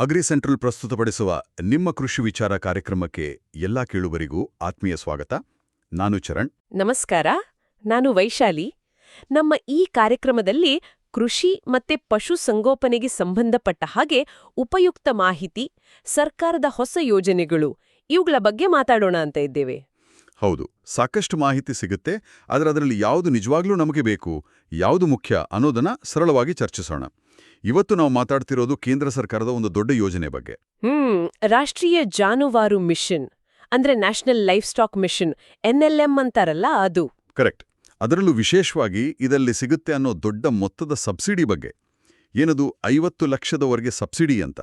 Agri central ಪ್ರಸ್ತುತಪಡಿಸುವ ನಿಮ್ಮ ಕೃಷಿ ವಿಚಾರ ಕಾರ್ಯಕ್ರಮಕ್ಕೆ ಎಲ್ಲಾ ಕೇಳುವರಿಗೂ ಆತ್ಮೀಯ ಸ್ವಾಗತ. ನಾನು ಚರಣ್. ನಮಸ್ಕಾರ. ನಾನು ವೈಶಾಲಿ. ನಮ್ಮ ಈ ಕಾರ್ಯಕ್ರಮದಲ್ಲಿ ಕೃಷಿ ಮತ್ತೆ ಪಶು ಸಂಗೋಪನೆಗೆ ಸಂಬಂಧಪಟ್ಟ ಹಾಗೆ ಉಪಯುಕ್ತ ಮಾಹಿತಿ, ಸರ್ಕಾರದ ಹೊಸ ಯೋಜನೆಗಳು ಇವುಗಳ ಬಗ್ಗೆ ಮಾತಾಡೋಣ ಅಂತ ಇದ್ದೇವೆ. ಹೌದು ಸಾಕಷ್ಟು ಮಾಹಿತಿ ಸಿಗುತ್ತೆ. ಆದರೆ ಅದರಲ್ಲಿ ಯಾವುದು ನಿಜವಾಗ್ಲೂ ನಮಗೆ ಬೇಕು ಯಾವುದು ಮುಖ್ಯ ಅನ್ನೋದನ್ನ ಸರಳವಾಗಿ ಚರ್ಚಿಸೋಣ. ಇವತ್ತು ನಾವು ಮಾತಾಡ್ತಿರೋದು ಕೇಂದ್ರ ಸರ್ಕಾರದ ಒಂದು ದೊಡ್ಡ ಯೋಜನೆ ಬಗ್ಗೆ. ಹ್ಮ್ ರಾಷ್ಟ್ರೀಯ ಜಾನುವಾರು ಮಿಷನ್ ಅಂದ್ರೆ national life stock mission NLM ಅಂತಾರಲ್ಲ ಅದು. ಕರೆಕ್ಟ್. ಅದರಲ್ಲೂ ವಿಶೇಷವಾಗಿ ಇದರಲ್ಲಿ ಸಿಗುತ್ತೆ ಅನ್ನೋ ದೊಡ್ಡ ಮೊತ್ತದ ಸಬ್ಸಿಡಿ ಬಗ್ಗೆ. ಏನದು ಐವತ್ತು ಲಕ್ಷದವರೆಗೆ ಸಬ್ಸಿಡಿ ಅಂತ.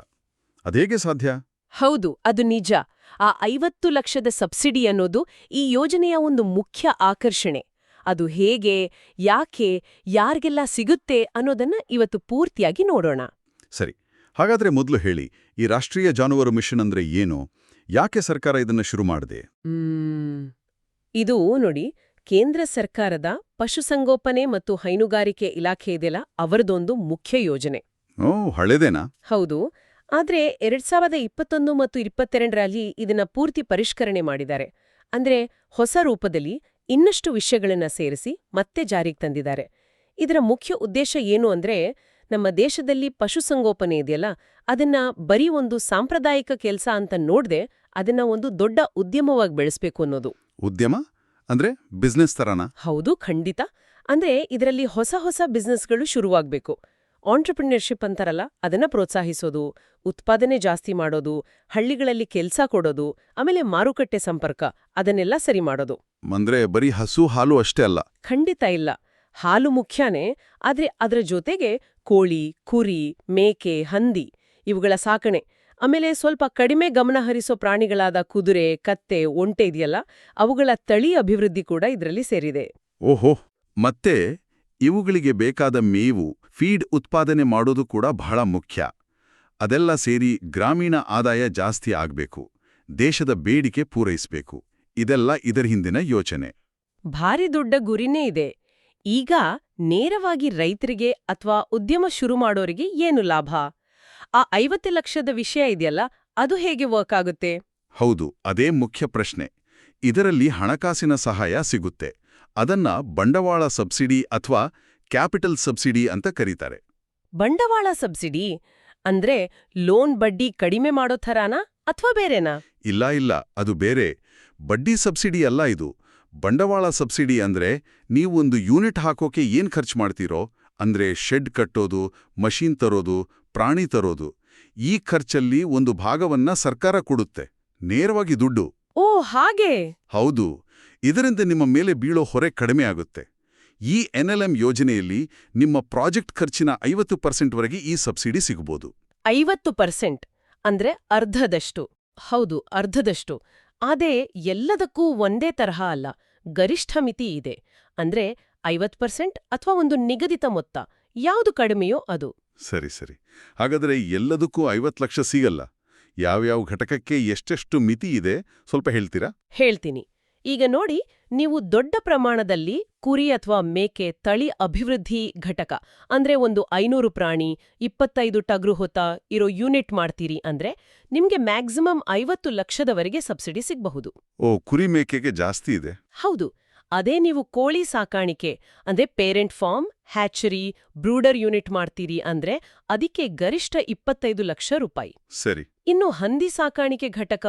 ಅದೇಗೆ ಸಾಧ್ಯ? ಹೌದು ಅದು ನಿಜ. ಆ ಐವತ್ತು ಲಕ್ಷದ ಸಬ್ಸಿಡಿ ಅನ್ನೋದು ಈ ಯೋಜನೆಯ ಒಂದು ಮುಖ್ಯ ಆಕರ್ಷಣೆ. ಅದು ಹೇಗೆ ಯಾಕೆ ಯಾರಿಗೆಲ್ಲ ಸಿಗುತ್ತೆ ಅನ್ನೋದನ್ನ ಇವತ್ತು ಪೂರ್ತಿಯಾಗಿ ನೋಡೋಣ. ಸರಿ ಹಾಗಾದ್ರೆ ಮೊದಲು ಹೇಳಿ ಈ ರಾಷ್ಟ್ರೀಯ ಜಾನುವಾರು ಮಿಷನ್ ಅಂದ್ರೆ ಏನು? ಯಾಕೆ ಸರ್ಕಾರ ಇದನ್ನ ಶುರು ಮಾಡಿದೆ. ಇದು ನೋಡಿ ಕೇಂದ್ರ ಸರ್ಕಾರದ ಪಶುಸಂಗೋಪನೆ ಮತ್ತು ಹೈನುಗಾರಿಕೆ ಇಲಾಖೆ ಇದೆಲ್ಲ ಅವರದೊಂದು ಮುಖ್ಯ ಯೋಜನೆ. ಓ ಹಳೇದೇನಾ? ಹೌದು ಆದ್ರೆ ಎರಡ್ ಸಾವಿರದ ಇಪ್ಪತ್ತೊಂದು ಮತ್ತು ಇಪ್ಪತ್ತೆರಡರಲ್ಲಿ ಇದನ್ನ ಪೂರ್ತಿ ಪರಿಷ್ಕರಣೆ ಮಾಡಿದ್ದಾರೆ. ಅಂದ್ರೆ ಹೊಸ ರೂಪದಲ್ಲಿ ಇನ್ನಷ್ಟು ವಿಷಯಗಳನ್ನ ಸೇರಿಸಿ ಮತ್ತೆ ಜಾರಿಗೆ ತಂದಿದ್ದಾರೆ. ಇದರ ಮುಖ್ಯ ಉದ್ದೇಶ ಏನು ಅಂದ್ರೆ ನಮ್ಮ ದೇಶದಲ್ಲಿ ಪಶುಸಂಗೋಪನೆ ಇದೆಯಲ್ಲ ಅದನ್ನ ಬರೀ ಒಂದು ಸಾಂಪ್ರದಾಯಿಕ ಕೆಲಸ ಅಂತ ನೋಡದೆ ಅದನ್ನ ಒಂದು ದೊಡ್ಡ ಉದ್ಯಮವಾಗಿ ಬೆಳೆಸ್ಬೇಕು ಅನ್ನೋದು. ಉದ್ಯಮ? ಅಂದ್ರೆ ಬಿಸ್ನೆಸ್ ತರನ? ಹೌದು ಖಂಡಿತ. ಅಂದ್ರೆ ಇದರಲ್ಲಿ ಹೊಸ ಹೊಸ ಬಿಸ್ನೆಸ್ಗಳು ಶುರುವಾಗ್ಬೇಕು. ಆಂಟ್ರಪ್ರಿನರ್ಶಿಪ್ ಅಂತಾರಲ್ಲ ಅದನ್ನ ಪ್ರೋತ್ಸಾಹಿಸೋದು ಉತ್ಪಾದನೆ ಜಾಸ್ತಿ ಮಾಡೋದು ಹಳ್ಳಿಗಳಲ್ಲಿ ಕೆಲಸ ಕೊಡೋದು ಆಮೇಲೆ ಮಾರುಕಟ್ಟೆ ಸಂಪರ್ಕ ಅದನ್ನೆಲ್ಲ ಸರಿ ಮಾಡೋದು. ಅಂದ್ರೆ ಬರೀ ಹಸು ಹಾಲು ಅಷ್ಟೇ ಅಲ್ಲ? ಖಂಡಿತ ಇಲ್ಲ. ಹಾಲು ಮುಖ್ಯನೇ ಆದ್ರೆ ಅದರ ಜೊತೆಗೆ ಕೋಳಿ ಕುರಿ ಮೇಕೆ ಹಂದಿ ಇವುಗಳ ಸಾಕಣೆ. ಆಮೇಲೆ ಸ್ವಲ್ಪ ಕಡಿಮೆ ಗಮನಹರಿಸೋ ಪ್ರಾಣಿಗಳಾದ ಕುದುರೆ ಕತ್ತೆ ಒಂಟೆ ಇದೆಯಲ್ಲ ಅವುಗಳ ತಳಿ ಅಭಿವೃದ್ಧಿ ಕೂಡ ಇದರಲ್ಲಿ ಸೇರಿದೆ. ಓಹೋ ಮತ್ತೆ? ಇವುಗಳಿಗೆ ಬೇಕಾದ ಮೇವು ಫೀಡ್ ಉತ್ಪಾದನೆ ಮಾಡೋದು ಕೂಡ ಬಹಳ ಮುಖ್ಯ. ಅದೆಲ್ಲ ಸೇರಿ ಗ್ರಾಮೀಣ ಆದಾಯ ಜಾಸ್ತಿ ಆಗಬೇಕು. ದೇಶದ ಬೇಡಿಕೆ ಪೂರೈಸಬೇಕು. ಇದೆಲ್ಲ ಇದರ ಹಿಂದಿನ ಯೋಚನೆ. ಭಾರಿ ದೊಡ್ಡ ಗುರಿನೇ ಇದೆ. ಈಗ ನೇರವಾಗಿ ರೈತರಿಗೆ ಅಥವಾ ಉದ್ಯಮ ಶುರು ಮಾಡೋರಿಗೆ ಏನು ಲಾಭ? ಆ ಐವತ್ತು ಲಕ್ಷದ ವಿಷಯ ಇದೆಯಲ್ಲ ಅದು ಹೇಗೆ ವರ್ಕ್ ಆಗುತ್ತೆ? ಹೌದು ಅದೇ ಮುಖ್ಯ ಪ್ರಶ್ನೆ. ಇದರಲ್ಲಿ ಹಣಕಾಸಿನ ಸಹಾಯ ಸಿಗುತ್ತೆ. ಅದನ್ನ ಬಂಡವಾಳ ಸಬ್ಸಿಡಿ ಅಥವಾ ಕ್ಯಾಪಿಟಲ್ ಸಬ್ಸಿಡಿ ಅಂತ ಕರೀತಾರೆ. ಬಂಡವಾಳ ಸಬ್ಸಿಡಿ ಅಂದ್ರೆ ಲೋನ್ ಬಡ್ಡಿ ಕಡಿಮೆ ಮಾಡೋ ಥರನಾ ಅಥವಾ ಬೇರೆನಾ? ಇಲ್ಲ ಇಲ್ಲ ಅದು ಬೇರೆ. ಬಡ್ಡಿ ಸಬ್ಸಿಡಿ ಅಲ್ಲ ಇದು. ಬಂಡವಾಳ ಸಬ್ಸಿಡಿ ಅಂದ್ರೆ ನೀವೊಂದು ಯೂನಿಟ್ ಹಾಕೋಕೆ ಏನ್ ಖರ್ಚು ಮಾಡ್ತೀರೋ ಅಂದ್ರೆ ಶೆಡ್ ಕಟ್ಟೋದು ಮಷೀನ್ ತರೋದು ಪ್ರಾಣಿ ತರೋದು ಈ ಖರ್ಚಲ್ಲಿ ಒಂದು ಭಾಗವನ್ನ ಸರ್ಕಾರ ಕೊಡುತ್ತೆ ನೇರವಾಗಿ ದುಡ್ಡು. ಓ ಹಾಗೆ? ಹೌದು. ಇದರಿಂದ ನಿಮ್ಮ ಮೇಲೆ ಬೀಳೋ ಹೊರೆ ಕಡಿಮೆ ಆಗುತ್ತೆ. ಈ ಎಂ ಯೋಜನೆಯಲ್ಲಿ ನಿಮ್ಮ ಪ್ರಾಜೆಕ್ಟ್ ಖರ್ಚಿನ ಐವತ್ತು ಪರ್ಸೆಂಟ್ವರೆಗೆ ಈ ಸಬ್ಸಿಡಿ ಸಿಗಬಹುದು ಐವತ್ತು ಪರ್ಸೆಂಟ್ ಅಂದ್ರೆ ಅರ್ಧದಷ್ಟು. ಹೌದು ಅರ್ಧದಷ್ಟು. ಅದೇ ಎಲ್ಲದಕ್ಕೂ ಒಂದೇ ತರಹ ಅಲ್ಲ ಗರಿಷ್ಠ ಮಿತಿ ಇದೆ. ಅಂದ್ರೆ ಐವತ್ ಪರ್ಸೆಂಟ್ ಅಥವಾ ಒಂದು ನಿಗದಿತ ಮೊತ್ತ ಯಾವುದು ಕಡಿಮೆಯೋ ಅದು. ಸರಿ ಸರಿ. ಹಾಗಾದರೆ ಎಲ್ಲದಕ್ಕೂ ಐವತ್ತು ಲಕ್ಷ ಸಿಗಲ್ಲ. ಯಾವ್ಯಾವ ಘಟಕಕ್ಕೆ ಎಷ್ಟೆಷ್ಟು ಮಿತಿ ಇದೆ ಸ್ವಲ್ಪ ಹೇಳ್ತೀರಾ? ಹೇಳ್ತೀನಿ. ಈಗ ನೋಡಿ ನೀವು ದೊಡ್ಡ ಪ್ರಮಾಣದಲ್ಲಿ ಕುರಿ ಅಥವಾ ಮೇಕೆ ತಳಿ ಅಭಿವೃದ್ಧಿ ಘಟಕ ಅಂದ್ರೆ ಒಂದು ಐನೂರು ಪ್ರಾಣಿ ಇಪ್ಪತ್ತೈದು ಟಗ್ರು ಹೊತ್ತ ಇರೋ ಯೂನಿಟ್ ಮಾಡ್ತೀರಿ ಅಂದ್ರೆ ನಿಮ್ಗೆ ಮ್ಯಾಕ್ಸಿಮಮ್ ಐವತ್ತು ಲಕ್ಷದವರೆಗೆ ಸಬ್ಸಿಡಿ ಸಿಗಬಹುದು. ಓ ಕುರಿ ಮೇಕೆಗೆ ಜಾಸ್ತಿ ಇದೆ. ಹೌದು. ಅದೇ ನೀವು ಕೋಳಿ ಸಾಕಾಣಿಕೆ ಅಂದ್ರೆ parent farm hatchery brooder unit ಮಾಡ್ತೀರಿ ಅಂದ್ರೆ ಅದಕ್ಕೆ ಗರಿಷ್ಠ ಇಪ್ಪತ್ತೈದು ಲಕ್ಷ ರೂಪಾಯಿ. ಸರಿ. ಇನ್ನು ಹಂದಿ ಸಾಕಾಣಿಕೆ ಘಟಕ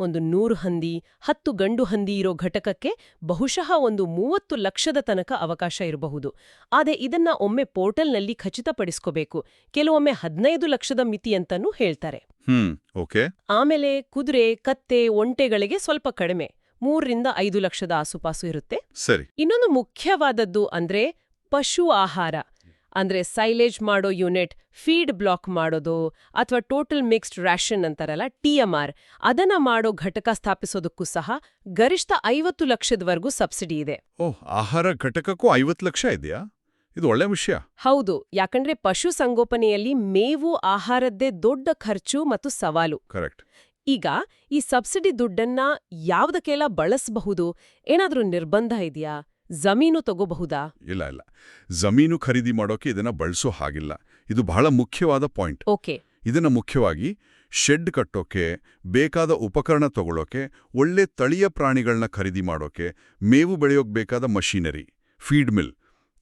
ಒಂದು ನೂರು ಹಂದಿ ಹತ್ತು ಗಂಡು ಹಂದಿ ಇರೋ ಘಟಕಕ್ಕೆ ಬಹುಶಃ ಒಂದು ಮೂವತ್ತು ಲಕ್ಷದ ತನಕ ಅವಕಾಶ ಇರಬಹುದು. ಆದರೆ ಇದನ್ನ ಒಮ್ಮೆ ಪೋರ್ಟಲ್ನಲ್ಲಿ ಖಚಿತಪಡಿಸ್ಕೋಬೇಕು. ಕೆಲವೊಮ್ಮೆ ಹದಿನೈದು ಲಕ್ಷದ ಮಿತಿ ಅಂತನೂ ಹೇಳ್ತಾರೆ. ಆಮೇಲೆ ಕುದುರೆ ಕತ್ತೆ ಒಂಟೆಗಳಿಗೆ ಸ್ವಲ್ಪ ಕಡಿಮೆ. ಮೂರರಿಂದ ಐದು ಲಕ್ಷದ ಆಸುಪಾಸು ಇರುತ್ತೆ. ಸರಿ. ಇನ್ನೊಂದು ಮುಖ್ಯವಾದದ್ದು ಅಂದ್ರೆ ಪಶು ಆಹಾರ. ಅಂದ್ರೆ ಸೈಲೇಜ್ ಮಾಡೋ ಯೂನಿಟ್ ಫೀಡ್ ಬ್ಲಾಕ್ ಮಾಡೋದು ಅಥವಾ ಟೋಟಲ್ ಮಿಕ್ಸ್ಡ್ ರ್ಯಾಷನ್ ಅಂತಾರಲ್ಲ ಆರ್ ಅದನ್ನ ಮಾಡೋ ಘಟಕ ಸ್ಥಾಪಿಸೋದಕ್ಕೂ ಸಹ ಗರಿಷ್ಠ ಐವತ್ತು ಲಕ್ಷದವರೆಗೂ ಸಬ್ಸಿಡಿ ಇದೆ. ಓಹ್ ಆಹಾರ ಘಟಕಕ್ಕೂ ಐವತ್ತು ಲಕ್ಷ ಇದೆಯಾ? ಇದು ಒಳ್ಳೆ ವಿಷಯ. ಹೌದು ಯಾಕಂದ್ರೆ ಪಶು ಸಂಗೋಪನೆಯಲ್ಲಿ ಮೇವು ಆಹಾರದ್ದೇ ದೊಡ್ಡ ಖರ್ಚು ಮತ್ತು ಸವಾಲು. ಕರೆಕ್ಟ್. ಈಗ ಈ ಸಬ್ಸಿಡಿ ದುಡ್ಡನ್ನ ಯಾವ್ದಕ್ಕೆಲ್ಲ ಬಳಸಬಹುದು? ಏನಾದರೂ ನಿರ್ಬಂಧ ಇದೆಯಾ? ಜಮೀನು ತಗೋಬಹುದಾ? ಇಲ್ಲ ಇಲ್ಲ. ಜಮೀನು ಖರೀದಿ ಮಾಡೋಕೆ ಇದನ್ನ ಬಳಸೋ ಹಾಗಿಲ್ಲ. ಇದು ಬಹಳ ಮುಖ್ಯವಾದ ಪಾಯಿಂಟ್. ಓಕೆ. ಇದನ್ನ ಮುಖ್ಯವಾಗಿ ಶೆಡ್ ಕಟ್ಟೋಕೆ ಬೇಕಾದ ಉಪಕರಣ ತಗೊಳ್ಳೋಕೆ ಒಳ್ಳೆ ತಳಿಯ ಪ್ರಾಣಿಗಳನ್ನ ಖರೀದಿ ಮಾಡೋಕೆ ಮೇವು ಬೆಳೆಯೋಕೆ ಬೇಕಾದ ಮಷೀನರಿ ಫೀಡ್ ಮಿಲ್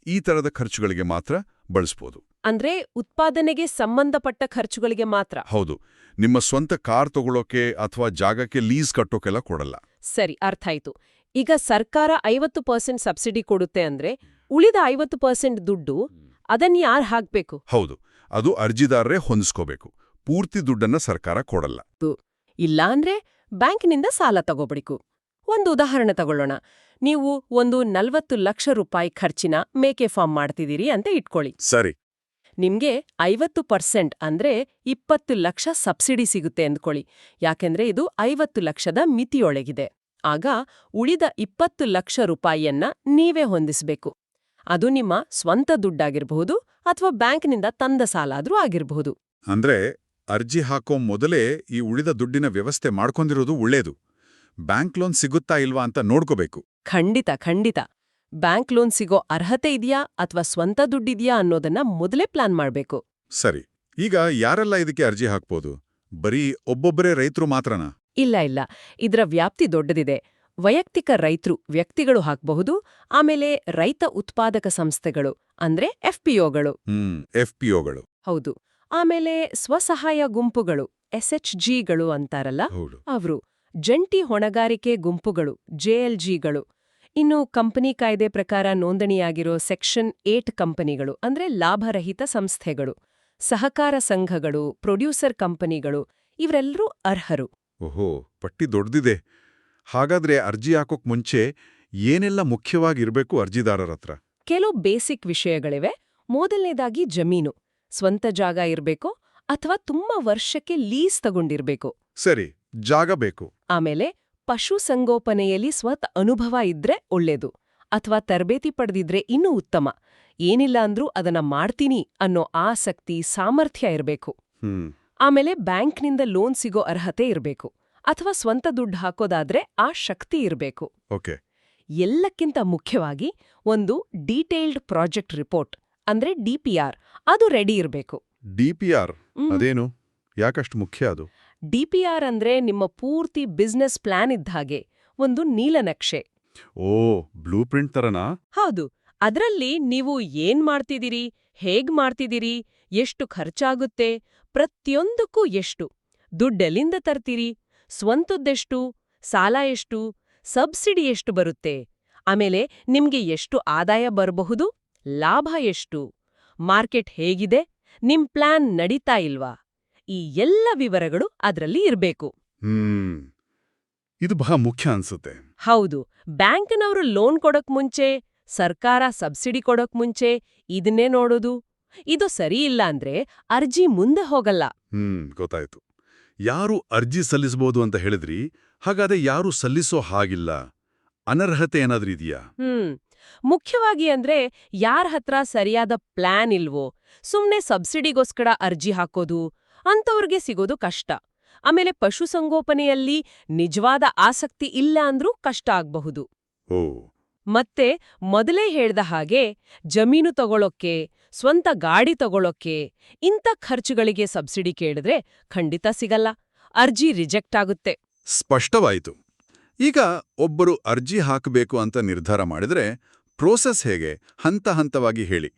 ಈ ತರದ ಖರ್ಚುಗಳಿಗೆ ಮಾತ್ರ ಬಳಸ್ಬೋದು. ಅಂದ್ರೆ ಉತ್ಪಾದನೆಗೆ ಸಂಬಂಧಪಟ್ಟ ಖರ್ಚುಗಳಿಗೆ ಮಾತ್ರ? ಹೌದು. ನಿಮ್ಮ ಸ್ವಂತ ಕಾರ್ ತಗೊಳ್ಳೋಕೆ ಅಥವಾ ಜಾಗಕ್ಕೆ ಲೀಸ್ ಕಟ್ಟೋಕೆಲ್ಲ ಕೊಡಲ್ಲ. ಸರಿ ಅರ್ಥ ಆಯ್ತು. ಈಗ ಸರ್ಕಾರ ಐವತ್ತು ಪರ್ಸೆಂಟ್ ಸಬ್ಸಿಡಿ ಕೊಡುತ್ತೆ ಅಂದ್ರೆ ಉಳಿದ ಐವತ್ತು ಪರ್ಸೆಂಟ್ ದುಡ್ಡು ಅದನ್ನ ಯಾರು ಹಾಕ್ಬೇಕು? ಹೌದು ಅದು ಅರ್ಜಿದಾರರೇ ಹೊಂದಿಸ್ಕೋಬೇಕು. ಪೂರ್ತಿ ದುಡ್ಡನ್ನ ಸರ್ಕಾರ ಕೊಡಲ್ಲ. ಇಲ್ಲಾಂದ್ರೆ ಬ್ಯಾಂಕ್ನಿಂದ ಸಾಲ ತಗೋಬೇಕು. ಒಂದು ಉದಾಹರಣೆ ತಗೊಳ್ಳೋಣ. ನೀವು ಒಂದು ನಲ್ವತ್ತು ಲಕ್ಷ ರೂಪಾಯಿ ಖರ್ಚಿನ ಮೇಕೆ ಫಾರ್ಮ್ ಮಾಡ್ತಿದ್ದೀರಿ ಅಂತ ಇಟ್ಕೊಳ್ಳಿ. ಸರಿ. ನಿಮ್ಗೆ ಐವತ್ತು ಪರ್ಸೆಂಟ್ ಅಂದ್ರೆ ಇಪ್ಪತ್ತು ಲಕ್ಷ ಸಬ್ಸಿಡಿ ಸಿಗುತ್ತೆ ಅಂದ್ಕೊಳ್ಳಿ. ಯಾಕೆಂದ್ರೆ ಇದು ಐವತ್ತು ಲಕ್ಷದ ಮಿತಿಯೊಳಗಿದೆ. ಆಗ ಉಳಿದ ಇಪ್ಪತ್ತು ಲಕ್ಷ ರೂಪಾಯಿಯನ್ನ ನೀವೇ ಹೊಂದಿಸಬೇಕು. ಅದು ನಿಮ್ಮ ಸ್ವಂತ ದುಡ್ಡಾಗಿರಬಹುದು ಅಥವಾ ಬ್ಯಾಂಕ್ನಿಂದ ತಂದ ಸಾಲಾದ್ರೂ ಆಗಿರಬಹುದು. ಅಂದ್ರೆ ಅರ್ಜಿ ಹಾಕೋ ಮೊದಲೇ ಈ ಉಳಿದ ದುಡ್ಡಿನ ವ್ಯವಸ್ಥೆ ಮಾಡ್ಕೊಂಡಿರೋದು ಒಳ್ಳೇದು. ಬ್ಯಾಂಕ್ ಲೋನ್ ಸಿಗುತ್ತಾ ಇಲ್ವಾ ಅಂತ ನೋಡ್ಕೋಬೇಕು. ಖಂಡಿತ ಖಂಡಿತ. ಬ್ಯಾಂಕ್ ಲೋನ್ ಸಿಗೋ ಅರ್ಹತೆ ಇದೆಯಾ ಅಥವಾ ಸ್ವಂತ ದುಡ್ಡಿದೆಯಾ ಅನ್ನೋದನ್ನ ಮೊದಲೇ ಪ್ಲಾನ್ ಮಾಡಬೇಕು. ಸರಿ ಈಗ ಯಾರೆಲ್ಲ ಇದಕ್ಕೆ ಅರ್ಜಿ ಹಾಕ್ಬೋದು? ಬರೀ ಒಬ್ಬೊಬ್ಬರೇ ರೈತರು ಮಾತ್ರನಾ? ಇಲ್ಲ ಇಲ್ಲ. ಇದರ ವ್ಯಾಪ್ತಿ ದೊಡ್ಡದಿದೆ. ವೈಯಕ್ತಿಕ ರೈತರು ವ್ಯಕ್ತಿಗಳು ಹಾಕಬಹುದು ಆಮೇಲೆ ರೈತ ಉತ್ಪಾದಕ ಸಂಸ್ಥೆಗಳು ಅಂದ್ರೆ ಎಫ್ಪಿಒಗಳು ಎಫ್ಪಿಒಗಳು ಹೌದು. ಆಮೇಲೆ ಸ್ವಸಹಾಯ ಗುಂಪುಗಳು ಎಸ್ಎಚ್ ಜಿಗಳು ಅಂತಾರಲ್ಲ? ಅವರು. ಜಂಟಿ ಹೊಣೆಗಾರಿಕೆ ಗುಂಪುಗಳು ಜೆಎಲ್ಜಿಗಳು ಇನ್ನು ಕಂಪನಿ ಕಾಯ್ದೆ ಪ್ರಕಾರ ನೋಂದಣಿಯಾಗಿರೋ ಸೆಕ್ಷನ್ ಏಟ್ ಕಂಪನಿಗಳು ಅಂದ್ರೆ ಲಾಭರಹಿತ ಸಂಸ್ಥೆಗಳು. ಸಹಕಾರ ಸಂಘಗಳು ಪ್ರೊಡ್ಯೂಸರ್ ಕಂಪನಿಗಳು ಇವರೆಲ್ಲರೂ ಅರ್ಹರು. ಓಹೋ ಪಟ್ಟಿ ದೊಡ್ದಿದೆ. ಹಾಗಾದ್ರೆ ಅರ್ಜಿ ಹಾಕೋಕ್ ಮುಂಚೆ ಏನೆಲ್ಲ ಮುಖ್ಯವಾಗಿರ್ಬೇಕು ಅರ್ಜಿದಾರರ ಹತ್ರ? ಕೆಲವು ಬೇಸಿಕ್ ವಿಷಯಗಳಿವೆ. ಮೊದಲನೇದಾಗಿ ಜಮೀನು. ಸ್ವಂತ ಜಾಗ ಇರಬೇಕು ಅಥವಾ ತುಂಬಾ ವರ್ಷಕ್ಕೆ ಲೀಸ್ ತಗೊಂಡಿರ್ಬೇಕು. ಸರಿ ಜಾಗ ಬೇಕು. ಆಮೇಲೆ ಪಶು ಸಂಗೋಪನೆಯಲ್ಲಿ ಸ್ವತ್ ಅನುಭವ ಇದ್ರೆ ಒಳ್ಳೇದು. ಅಥವಾ ತರಬೇತಿ ಪಡೆದಿದ್ರೆ ಇನ್ನೂ ಉತ್ತಮ. ಏನಿಲ್ಲ ಅಂದ್ರೂ ಅದನ್ನ ಮಾಡ್ತೀನಿ ಅನ್ನೋ ಆಸಕ್ತಿ ಸಾಮರ್ಥ್ಯ ಇರಬೇಕು. ಹ್ಮ್. ಆಮೇಲೆ ಬ್ಯಾಂಕ್ನಿಂದ ಲೋನ್ ಸಿಗೋ ಅರ್ಹತೆ ಇರಬೇಕು ಅಥವಾ ಸ್ವಂತ ದುಡ್ಡು ಹಾಕೋದಾದ್ರೆ ಆ ಶಕ್ತಿ ಇರಬೇಕು. ಓಕೆ. ಎಲ್ಲಕ್ಕಿಂತ ಮುಖ್ಯವಾಗಿ ಒಂದು ಡೀಟೇಲ್ಡ್ ಪ್ರಾಜೆಕ್ಟ್ ರಿಪೋರ್ಟ್ ಅಂದ್ರೆ ಡಿಪಿಆರ್ ಅದು ರೆಡಿ ಇರಬೇಕು. ಡಿಪಿಆರ್ ಅದೇನು? ಯಾಕಷ್ಟು ಮುಖ್ಯ ಅದು? ಡಿಪಿಆರ್ ಅಂದ್ರೆ ನಿಮ್ಮ ಪೂರ್ತಿ ಬಿಸ್ನೆಸ್ ಪ್ಲಾನ್ ಇದ್ದ ಹಾಗೆ ಒಂದು ನೀಲನಕ್ಷೆ. ಓ ಬ್ಲೂ ಪ್ರಿಂಟ್ ತರನಾ? ಹೌದು. ಅದ್ರಲ್ಲಿ ನೀವು ಏನ್ ಮಾಡ್ತಿದ್ದೀರಿ ಹೇಗ್ ಮಾಡ್ತಿದ್ದೀರಿ ಎಷ್ಟು ಖರ್ಚಾಗುತ್ತೆ ಪ್ರತಿಯೊಂದಕ್ಕೂ ಎಷ್ಟು ದುಡ್ಡೆಲ್ಲಿಂದ ತರ್ತೀರಿ ಸ್ವಂತದ್ದೆಷ್ಟು ಸಾಲ ಎಷ್ಟು ಸಬ್ಸಿಡಿ ಎಷ್ಟು ಬರುತ್ತೆ ಆಮೇಲೆ ನಿಮ್ಗೆ ಎಷ್ಟು ಆದಾಯ ಬರಬಹುದು ಲಾಭ ಎಷ್ಟು ಮಾರ್ಕೆಟ್ ಹೇಗಿದೆ ನಿಮ್ ಪ್ಲಾನ್ ನಡೀತಾ ಇಲ್ವಾ ಈ ಎಲ್ಲ ವಿವರಗಳು ಅದರಲ್ಲಿ ಇರಬೇಕು. ಇದು ಬಹಳ ಮುಖ್ಯ ಅನ್ಸುತ್ತೆ. ಹೌದು ಬ್ಯಾಂಕ್ನವರು ಲೋನ್ ಕೊಡಕ್ ಮುಂಚೆ ಸರ್ಕಾರ ಸಬ್ಸಿಡಿ ಕೊಡೋಕ್ ಮುಂಚೆ ಇದನ್ನೇ ನೋಡೋದು? ಇದು ಸರಿ ಇಲ್ಲ ಅಂದ್ರೆ ಅರ್ಜಿ ಮುಂದೆ ಹೋಗಲ್ಲ. ಹ್ಮ್ ಗೊತ್ತಾಯ್ತು. ಯಾರು ಅರ್ಜಿ ಸಲ್ಲಿಸಬಹುದು ಅಂತ ಹೇಳಿದ್ರಿ? ಹಾಗಾದ್ರೆ ಯಾರು ಸಲ್ಲಿಸೋ ಹಾಗಿಲ್ಲ? ಅನರ್ಹತೆ ಏನಾದ್ರೂ ಇದೆಯಾ? ಹ್ಮ್ ಮುಖ್ಯವಾಗಿ ಅಂದ್ರೆ ಯಾರ ಹತ್ರ ಸರಿಯಾದ ಪ್ಲಾನ್ ಇಲ್ವೋ? ಸುಮ್ನೆ ಸಬ್ಸಿಡಿಗೋಸ್ಕರ ಅರ್ಜಿ ಹಾಕೋದು ಅಂಥವ್ರಿಗೆ ಸಿಗೋದು ಕಷ್ಟ. ಆಮೇಲೆ ಪಶುಸಂಗೋಪನೆಯಲ್ಲಿ ನಿಜವಾದ ಆಸಕ್ತಿ ಇಲ್ಲ ಅಂದ್ರೂ ಕಷ್ಟ ಆಗ್ಬಹುದು. ಓ ಮತ್ತೆ ಮೊದಲೇ ಹೇಳ್ದ ಹಾಗೆ ಜಮೀನು ತಗೊಳ್ಳೋಕ್ಕೆ ಸ್ವಂತ ಗಾಡಿ ತಗೊಳ್ಳೋಕ್ಕೆ ಇಂಥ ಖರ್ಚುಗಳಿಗೆ ಸಬ್ಸಿಡಿ ಕೇಳಿದ್ರೆ ಖಂಡಿತ ಸಿಗಲ್ಲ. ಅರ್ಜಿ ರಿಜೆಕ್ಟ್ ಆಗುತ್ತೆ. ಸ್ಪಷ್ಟವಾಯಿತು. ಈಗ ಒಬ್ಬರು ಅರ್ಜಿ ಹಾಕಬೇಕು ಅಂತ ನಿರ್ಧಾರ ಮಾಡಿದ್ರೆ ಪ್ರೋಸೆಸ್ ಹೇಗೆ? ಹಂತ ಹಂತವಾಗಿ ಹೇಳಿ.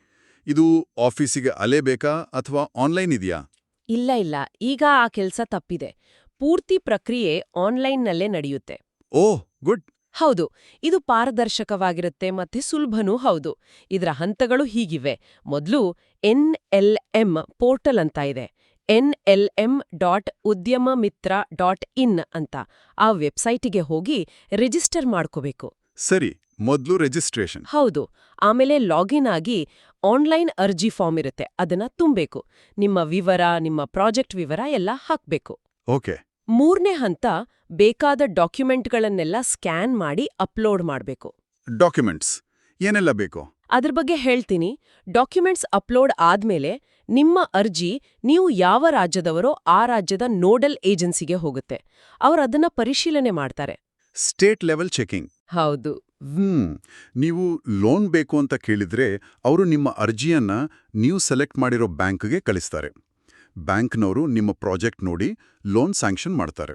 ಇದು ಆಫೀಸಿಗೆ ಅಲೇಬೇಕಾ ಅಥವಾ ಆನ್ಲೈನ್ ಇದೆಯಾ? ಇಲ್ಲ ಇಲ್ಲ. ಈಗ ಆ ಕೆಲಸ ತಪ್ಪಿದೆ. ಪೂರ್ತಿ ಪ್ರಕ್ರಿಯೆ ಆನ್ಲೈನ್ನಲ್ಲೇ ನಡೆಯುತ್ತೆ. Oh good. ಹೌದು ಇದು ಪಾರದರ್ಶಕವಾಗಿರುತ್ತೆ ಮತ್ತೆ ಸುಲಭನೂ ಹೌದು. ಇದರ ಹಂತಗಳು ಹೀಗಿವೆ. ಮೊದಲು ಎಂ ಪೋರ್ಟಲ್ ಅಂತ ಇದೆ. ಎನ್ ಎಲ್ ಎಂ ಡಾಟ್ ಉದ್ಯಮ ಮಿತ್ರ ಡಾಟ್ ಇನ್ ಅಂತ. ಆ ವೆಬ್ಸೈಟಿಗೆ ಹೋಗಿ ರಿಜಿಸ್ಟರ್ ಮಾಡ್ಕೋಬೇಕು. ಸರಿ ಮೊದಲು ರಿಜಿಸ್ಟ್ರೇಷನ್. ಹೌದು ಆಮೇಲೆ ಲಾಗಿನ್ ಆಗಿ ಆನ್ಲೈನ್ ಅರ್ಜಿ ಫಾರ್ಮ್ ಇರುತ್ತೆ ಅದನ್ನ ತುಂಬಬೇಕು. ನಿಮ್ಮ ವಿವರ ನಿಮ್ಮ ಪ್ರಾಜೆಕ್ಟ್ ವಿವರ ಎಲ್ಲ ಹಾಕ್ಬೇಕು. ಓಕೆ. ಮೂರನೇ ಹಂತ ಬೇಕಾದ ಡಾಕ್ಯುಮೆಂಟ್ಗಳನ್ನೆಲ್ಲ ಸ್ಕ್ಯಾನ್ ಮಾಡಿ ಅಪ್ಲೋಡ್ ಮಾಡಬೇಕು. ಡಾಕ್ಯುಮೆಂಟ್ಸ್. ಏನೆಲ್ಲ ಬೇಕು? ಅದ್ರ ಬಗ್ಗೆ ಹೇಳ್ತೀನಿ. ಡಾಕ್ಯುಮೆಂಟ್ಸ್ ಅಪ್ಲೋಡ್ ಆದ್ಮೇಲೆ ನಿಮ್ಮ ಅರ್ಜಿ ನೀವು ಯಾವ ರಾಜ್ಯದವರೋ ಆ ರಾಜ್ಯದ ನೋಡಲ್ ಏಜೆನ್ಸಿಗೆ ಹೋಗುತ್ತೆ. ಅವರು ಅದನ್ನ ಪರಿಶೀಲನೆ ಮಾಡ್ತಾರೆ. State level checking. ಹೌದು. ಹ್ಮ್. ನೀವು ಲೋನ್ ಬೇಕು ಅಂತ ಕೇಳಿದ್ರೆ ಅವರು ನಿಮ್ಮ ಅರ್ಜಿಯನ್ನ ನೀವು ಸೆಲೆಕ್ಟ್ ಮಾಡಿರೋ ಬ್ಯಾಂಕ್ಗೆ ಕಳಿಸ್ತಾರೆ. ಬ್ಯಾಂಕ್ನವರು ನಿಮ್ಮ ಪ್ರಾಜೆಕ್ಟ್ ನೋಡಿ ಲೋನ್ ಸ್ಯಾಂಕ್ಷನ್ ಮಾಡ್ತಾರೆ.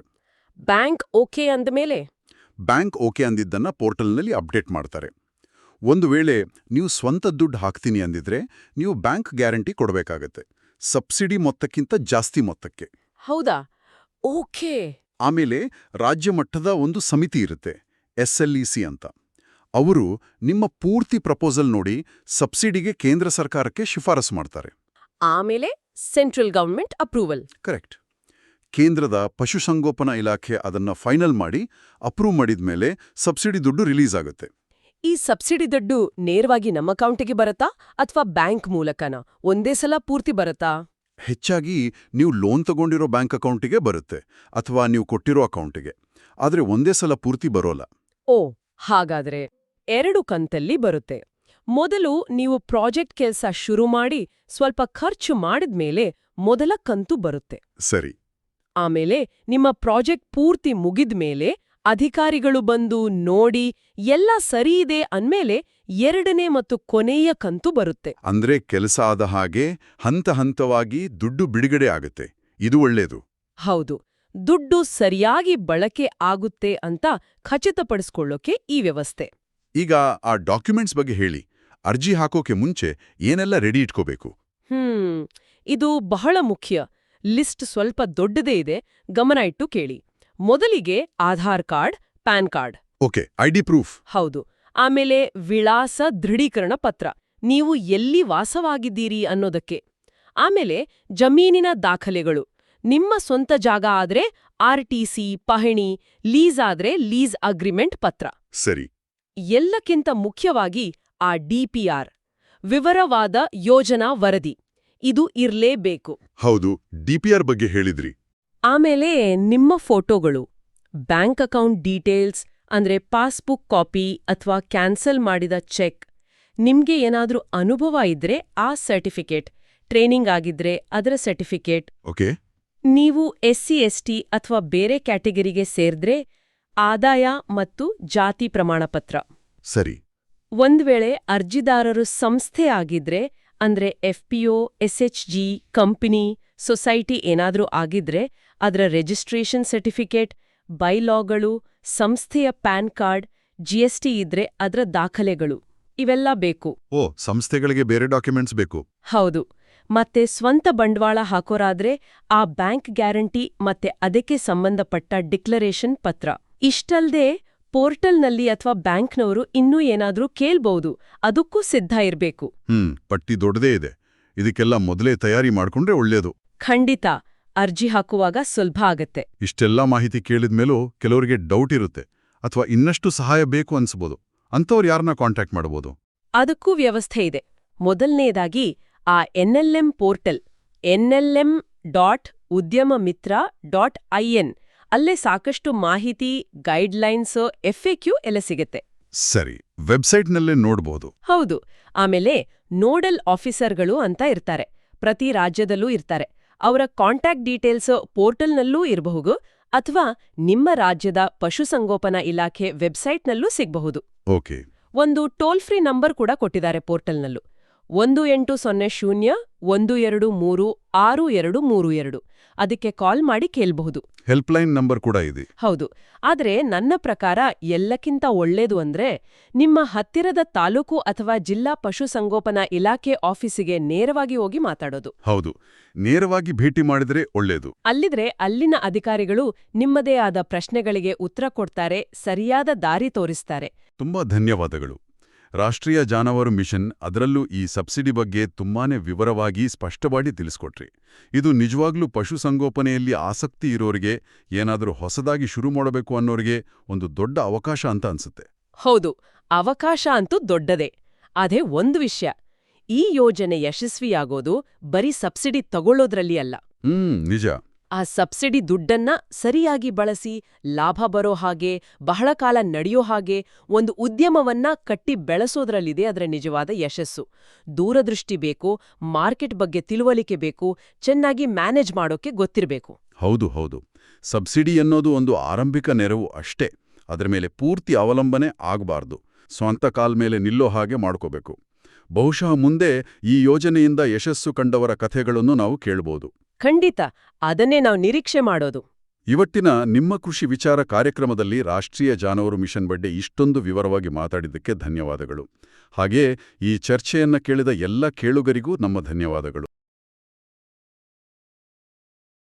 ಬ್ಯಾಂಕ್ ಓಕೆ ಅಂದಮೇಲೆ ಬ್ಯಾಂಕ್ ಓಕೆ ಅಂದಿದ್ದನ್ನು ಪೋರ್ಟಲ್ನಲ್ಲಿ ಅಪ್ಡೇಟ್ ಮಾಡ್ತಾರೆ. ಒಂದು ವೇಳೆ ನೀವು ಸ್ವಂತ ದುಡ್ಡು ಹಾಕ್ತೀನಿ ಅಂದಿದ್ರೆ ನೀವು ಬ್ಯಾಂಕ್ ಗ್ಯಾರಂಟಿ ಕೊಡಬೇಕಾಗತ್ತೆ. ಸಬ್ಸಿಡಿ ಮೊತ್ತಕ್ಕಿಂತ ಜಾಸ್ತಿ ಮೊತ್ತಕ್ಕೆ. ಹೌದಾ? ಓಕೆ. ಆಮೇಲೆ ರಾಜ್ಯ ಮಟ್ಟದ ಒಂದು ಸಮಿತಿ ಇರುತ್ತೆ ಎಸ್ ಎಲ್ ಇ ಸಿ ಅಂತ. ಅವರು ನಿಮ್ಮ ಪೂರ್ತಿ ಪ್ರಪೋಸಲ್ ನೋಡಿ ಸಬ್ಸಿಡಿಗೆ ಕೇಂದ್ರ ಸರ್ಕಾರಕ್ಕೆ ಶಿಫಾರಸು ಮಾಡ್ತಾರೆ. ಆಮೇಲೆ ಸೆಂಟ್ರಲ್ ಗವರ್ಮೆಂಟ್ ಅಪ್ರೂವಲ್. ಕರೆಕ್ಟ್. ಕೇಂದ್ರದ ಪಶುಸಂಗೋಪನಾ ಇಲಾಖೆ ಅದನ್ನ ಫೈನಲ್ ಮಾಡಿ ಅಪ್ರೂವ್ ಮಾಡಿದ ಮೇಲೆ ಸಬ್ಸಿಡಿ ದುಡ್ಡು ರಿಲೀಸ್ ಆಗುತ್ತೆ. ಈ ಸಬ್ಸಿಡಿ ದುಡ್ಡು ನೇರವಾಗಿ ನಮ್ಮ ಅಕೌಂಟಿಗೆ ಬರತ್ತಾ ಅಥವಾ ಬ್ಯಾಂಕ್ ಮೂಲಕನ? ಒಂದೇ ಸಲ ಪೂರ್ತಿ ಬರತ್ತಾ? ಹೆಚ್ಚಾಗಿ ನೀವು ಲೋನ್ ತಗೊಂಡಿರೋ ಬ್ಯಾಂಕ್ ಅಕೌಂಟಿಗೆ ಬರುತ್ತೆ ಅಥವಾ ನೀವು ಕೊಟ್ಟಿರೋ ಅಕೌಂಟಿಗೆ. ಆದರೆ ಒಂದೇ ಸಲ ಪೂರ್ತಿ ಬರೋಲ್ಲ. ಓ ಹಾಗಾದ್ರೆ ಎರಡು ಕಂತಲ್ಲಿ ಬರುತ್ತೆ. ಮೊದಲು ನೀವು ಪ್ರಾಜೆಕ್ಟ್ ಕೆಲಸ ಶುರು ಮಾಡಿ ಸ್ವಲ್ಪ ಖರ್ಚು ಮಾಡಿದ್ಮೇಲೆ ಮೊದಲ ಕಂತು ಬರುತ್ತೆ. ಸರಿ. ಆಮೇಲೆ ನಿಮ್ಮ ಪ್ರಾಜೆಕ್ಟ್ ಪೂರ್ತಿ ಮುಗಿದ್ಮೇಲೆ ಅಧಿಕಾರಿಗಳು ಬಂದು ನೋಡಿ ಎಲ್ಲ ಸರಿ ಇದೆ ಅಂದ್ಮೇಲೆ ಎರಡನೇ ಮತ್ತು ಕೊನೆಯ ಕಂತು ಬರುತ್ತೆ. ಅಂದ್ರೆ ಕೆಲಸ ಆದ ಹಾಗೆ ಹಂತ ಹಂತವಾಗಿ ದುಡ್ಡು ಬಿಡುಗಡೆ ಆಗುತ್ತೆ. ಇದು ಒಳ್ಳೇದು. ಹೌದು. ದುಡ್ಡು ಸರಿಯಾಗಿ ಬಳಕೆ ಆಗುತ್ತೆ ಅಂತ ಖಚಿತಪಡಿಸ್ಕೊಳ್ಳೋಕೆ ಈ ವ್ಯವಸ್ಥೆ. ಈಗ ಆ ಡಾಕ್ಯುಮೆಂಟ್ಸ್ ಬಗ್ಗೆ ಹೇಳಿ. ಅರ್ಜಿ ಹಾಕೋಕೆ ಮುಂಚೆ ಏನೆಲ್ಲ ರೆಡಿ ಇಟ್ಕೋಬೇಕು? ಹ್ಮ್ ಇದು ಬಹಳ ಮುಖ್ಯ. ಲಿಸ್ಟ್ ಸ್ವಲ್ಪ ದೊಡ್ಡದೇ ಇದೆ ಗಮನ ಇಟ್ಟು ಕೇಳಿ. ಮೊದಲಿಗೆ Aadhaar card PAN card. Okay ID proof. ಹೌದು. ಆಮೇಲೆ ವಿಳಾಸ ದೃಢೀಕರಣ ಪತ್ರ. ನೀವು ಎಲ್ಲಿ ವಾಸವಾಗಿದ್ದೀರಿ ಅನ್ನೋದಕ್ಕೆ. ಆಮೇಲೆ ಜಮೀನಿನ ದಾಖಲೆಗಳು. ನಿಮ್ಮ ಸ್ವಂತ ಜಾಗ ಆದ್ರೆ ಆರ್ಟಿಸಿ ಪಹಣಿ ಲೀಸ್ ಆದ್ರೆ ಲೀಸ್ ಅಗ್ರಿಮೆಂಟ್ ಪತ್ರ. ಸರಿ. ಎಲ್ಲಕ್ಕಿಂತ ಮುಖ್ಯವಾಗಿ ಆ ಡಿಪಿಆರ್ ವಿವರವಾದ ಯೋಜನಾ ವರದಿ. ಇದು ಇರ್ಲೇಬೇಕು. ಹೌದು ಡಿಪಿಆರ್ ಬಗ್ಗೆ ಹೇಳಿದ್ರಿ. ಆಮೇಲೆ ನಿಮ್ಮ ಫೋಟೋಗಳು ಬ್ಯಾಂಕ್ ಅಕೌಂಟ್ ಡೀಟೇಲ್ಸ್ ಅಂದ್ರೆ ಪಾಸ್ಬುಕ್ ಕಾಪಿ ಅಥವಾ ಕ್ಯಾನ್ಸಲ್ ಮಾಡಿದ ಚೆಕ್ ನಿಮ್ಗೆ ಏನಾದ್ರೂ ಅನುಭವ ಇದ್ರೆ ಆ ಸರ್ಟಿಫಿಕೇಟ್ ಟ್ರೈನಿಂಗ್ ಆಗಿದ್ರೆ ಅದರ ಸರ್ಟಿಫಿಕೇಟ್. ಓಕೆ. ನೀವು ಎಸ್ಸಿ ಎಸ್ಟಿ ಅಥವಾ ಬೇರೆ ಕ್ಯಾಟಗರಿಗೆ ಸೇರಿದ್ರೆ ಆದಾಯ ಮತ್ತು ಜಾತಿ ಪ್ರಮಾಣಪತ್ರ. ಸರಿ. ಒಂದ್ ವೇಳೆ ಅರ್ಜಿದಾರರು ಸಂಸ್ಥೆ ಆಗಿದ್ರೆ ಅಂದ್ರೆ ಎಫ್ಪಿಒ ಎಸ್ಎಚ್ಜಿ ಕಂಪನಿ ಸೊಸೈಟಿ ಏನಾದರೂ ಆಗಿದ್ರೆ ಅದರ ರಿಜಿಸ್ಟ್ರೇಷನ್ ಸರ್ಟಿಫಿಕೇಟ್ ಬೈಲಾಗಳು ಸಂಸ್ಥೆಯ ಪ್ಯಾನ್ ಕಾರ್ಡ್ ಜಿಎಸ್ಟಿ ಇದ್ರೆ ಅದರ ದಾಖಲೆಗಳು. ಇವೆಲ್ಲ ಬೇಕು. ಓ ಸಂಸ್ಥೆಗಳಿಗೆ ಬೇರೆ ಡಾಕ್ಯುಮೆಂಟ್ಸ್ ಬೇಕು. ಹೌದು. ಮತ್ತೆ ಸ್ವಂತ ಬಂಡವಾಳ ಹಾಕೋರಾದ್ರೆ ಆ ಬ್ಯಾಂಕ್ ಗ್ಯಾರಂಟಿ ಮತ್ತೆ ಅದಕ್ಕೆ ಸಂಬಂಧಪಟ್ಟ ಡಿಕ್ಲರೇಷನ್ ಪತ್ರ. ಇಷ್ಟಲ್ದೇ ಪೋರ್ಟಲ್ನಲ್ಲಿ ಅಥವಾ ಬ್ಯಾಂಕ್ನವರು ಇನ್ನೂ ಏನಾದರೂ ಕೇಳ್ಬಹುದು ಅದಕ್ಕೂ ಸಿದ್ಧ ಇರಬೇಕು. ಹ್ಮ್ ಪಟ್ಟಿ ದೊಡ್ಡದೇ ಇದೆ. ಇದಕ್ಕೆಲ್ಲ ಮೊದಲೇ ತಯಾರಿ ಮಾಡ್ಕೊಂಡ್ರೆ ಒಳ್ಳೇದು. ಖಂಡಿತ ಅರ್ಜಿ ಹಾಕುವಾಗ ಸುಲಭ ಆಗತ್ತೆ. ಇಷ್ಟೆಲ್ಲ ಮಾಹಿತಿ ಕೇಳಿದ್ಮೇಲೂ ಕೆಲವರಿಗೆ ಡೌಟ್ ಇರುತ್ತೆ ಅಥವಾ ಇನ್ನಷ್ಟು ಸಹಾಯ ಬೇಕು ಅನ್ಸ್ಬೋದು. ಅಂಥವ್ರು ಯಾರನ್ನ ಕಾಂಟ್ಯಾಕ್ಟ್ ಮಾಡಬಹುದು ಅದಕ್ಕೂ ವ್ಯವಸ್ಥೆ ಇದೆ. ಮೊದಲನೇದಾಗಿ ಆ ಎನ್ಎಲ್ಎಂ ಪೋರ್ಟಲ್ ಎನ್ಎಲ್ಎಂ ಡಾಟ್ ಉದ್ಯಮ ಮಿತ್ರ ಡಾಟ್ ಐಎನ್ ಅಲ್ಲೇ ಸಾಕಷ್ಟು ಮಾಹಿತಿ ಗೈಡ್ಲೈನ್ಸ್ ಕ್ಯೂ ಎಲ್ಲ ಸಿಗುತ್ತೆ. ಸರಿ ವೆಬ್ಸೈಟ್ನಲ್ಲೇ ನೋಡ್ಬೋದು. ಹೌದು ಆಮೇಲೆ ನೋಡಲ್ ಆಫೀಸರ್ಗಳು ಅಂತ ಇರ್ತಾರೆ. ಪ್ರತಿ ರಾಜ್ಯದಲ್ಲೂ ಇರ್ತಾರೆ. ಅವರ ಕಾಂಟ್ಯಾಕ್ಟ್ ಡೀಟೇಲ್ಸ್ ಪೋರ್ಟಲ್ನಲ್ಲೂ ಇರಬಹುದು ಅಥವಾ ನಿಮ್ಮ ರಾಜ್ಯದ ಪಶುಸಂಗೋಪನಾ ಇಲಾಖೆ ವೆಬ್ಸೈಟ್ನಲ್ಲೂ ಸಿಗಬಹುದು. ಓಕೆ. ಒಂದು ಟೋಲ್ ಫ್ರೀ ನಂಬರ್ ಕೂಡ ಕೊಟ್ಟಿದ್ದಾರೆ ಪೋರ್ಟಲ್ನಲ್ಲೂ. ಒಂದು ಎಂಟು ಸೊನ್ನೆ ಶೂನ್ಯ ಒಂದು ಎರಡು ಮೂರು ಆರು ಎರಡು ಮೂರು ಎರಡು. ಅದಕ್ಕೆ ಕಾಲ್ ಮಾಡಿ ಕೇಳಬಹುದು. ಹೆಲ್ಪ್ಲೈನ್ ನಂಬರ್ ಕೂಡ ಇದೆ. ಹೌದು. ಆದರೆ ನನ್ನ ಪ್ರಕಾರ ಎಲ್ಲಕ್ಕಿಂತ ಒಳ್ಳೇದು ಅಂದ್ರೆ ನಿಮ್ಮ ಹತ್ತಿರದ ತಾಲೂಕು ಅಥವಾ ಜಿಲ್ಲಾ ಪಶುಸಂಗೋಪನಾ ಇಲಾಖೆ ಆಫೀಸಿಗೆ ನೇರವಾಗಿ ಹೋಗಿ ಮಾತಾಡೋದು. ಹೌದು. ನೇರವಾಗಿ ಭೇಟಿ ಮಾಡಿದರೆ ಒಳ್ಳೇದು. ಅಲ್ಲಿದ್ರೆ ಅಲ್ಲಿನ ಅಧಿಕಾರಿಗಳು ನಿಮ್ಮದೇ ಆದ ಪ್ರಶ್ನೆಗಳಿಗೆ ಉತ್ತರ ಕೊಡ್ತಾರೆ ಸರಿಯಾದ ದಾರಿ ತೋರಿಸ್ತಾರೆ. ತುಂಬಾ ಧನ್ಯವಾದಗಳು. ರಾಷ್ಟ್ರೀಯ ಜಾನುವಾರು ಮಿಷನ್ ಅದರಲ್ಲೂ ಈ ಸಬ್ಸಿಡಿ ಬಗ್ಗೆ ತುಂಬಾನೇ ವಿವರವಾಗಿ ಸ್ಪಷ್ಟವಾಗಿ ತಿಳಿಸ್ಕೊಟ್ರಿ. ಇದು ನಿಜವಾಗ್ಲೂ ಪಶುಸಂಗೋಪನೆಯಲ್ಲಿ ಆಸಕ್ತಿ ಇರೋರಿಗೆ ಏನಾದರೂ ಹೊಸದಾಗಿ ಶುರು ಮಾಡಬೇಕು ಅನ್ನೋರಿಗೆ ಒಂದು ದೊಡ್ಡ ಅವಕಾಶ ಅಂತ ಅನ್ಸುತ್ತೆ. ಹೌದು ಅವಕಾಶ ಅಂತೂ ದೊಡ್ಡದೇ. ಅದೇ ಒಂದು ವಿಷಯ ಈ ಯೋಜನೆ ಯಶಸ್ವಿಯಾಗೋದು ಬರೀ ಸಬ್ಸಿಡಿ ತಗೊಳ್ಳೋದ್ರಲ್ಲಿ ಅಲ್ಲ. ಹ್ಮ್ ನಿಜ. ಆ ಸಬ್ಸಿಡಿ ದುಡ್ಡನ್ನ ಸರಿಯಾಗಿ ಬಳಸಿ ಲಾಭ ಬರೋ ಹಾಗೆ, ಬಹಳ ಕಾಲ ನಡೆಯೋ ಹಾಗೆ ಒಂದು ಉದ್ಯಮವನ್ನ ಕಟ್ಟಿ ಬೆಳೆಸೋದ್ರಲ್ಲಿದೆ ಅದರ ನಿಜವಾದ ಯಶಸ್ಸು. ದೂರದೃಷ್ಟಿ ಬೇಕು, ಮಾರ್ಕೆಟ್ ಬಗ್ಗೆ ತಿಳುವಳಿಕೆ ಬೇಕು, ಚೆನ್ನಾಗಿ ಮ್ಯಾನೇಜ್ ಮಾಡೋಕೆ ಗೊತ್ತಿರಬೇಕು. ಹೌದು ಹೌದು. ಸಬ್ಸಿಡಿ ಅನ್ನೋದು ಒಂದು ಆರಂಭಿಕ ನೆರವು ಅಷ್ಟೇ. ಅದರ ಮೇಲೆ ಪೂರ್ತಿ ಅವಲಂಬನೆ ಆಗಬಾರ್ದು. ಸ್ವಂತ ಕಾಲ್ ಮೇಲೆ ನಿಲ್ಲೋ ಹಾಗೆ ಮಾಡ್ಕೋಬೇಕು. ಬಹುಶಃ ಮುಂದೆ ಈ ಯೋಜನೆಯಿಂದ ಯಶಸ್ಸು ಕಂಡವರ ಕಥೆಗಳನ್ನು ನಾವು ಕೇಳ್ಬೋದು. ಖಂಡಿತ, ಅದನ್ನೇ ನಾವು ನಿರೀಕ್ಷೆ ಮಾಡೋದು. ಇವತ್ತಿನ ನಿಮ್ಮ ಕೃಷಿ ವಿಚಾರ ಕಾರ್ಯಕ್ರಮದಲ್ಲಿ ರಾಷ್ಟ್ರೀಯ ಜಾನುವಾರು ಮಿಷನ್ ಬಗ್ಗೆ ಇಷ್ಟೊಂದು ವಿವರವಾಗಿ ಮಾತಾಡಿದ್ದಕ್ಕೆ ಧನ್ಯವಾದಗಳು. ಹಾಗೆಯೇ ಈ ಚರ್ಚೆಯನ್ನ ಕೇಳಿದ ಎಲ್ಲ ಕೇಳುಗರಿಗೂ ನಮ್ಮ ಧನ್ಯವಾದಗಳು.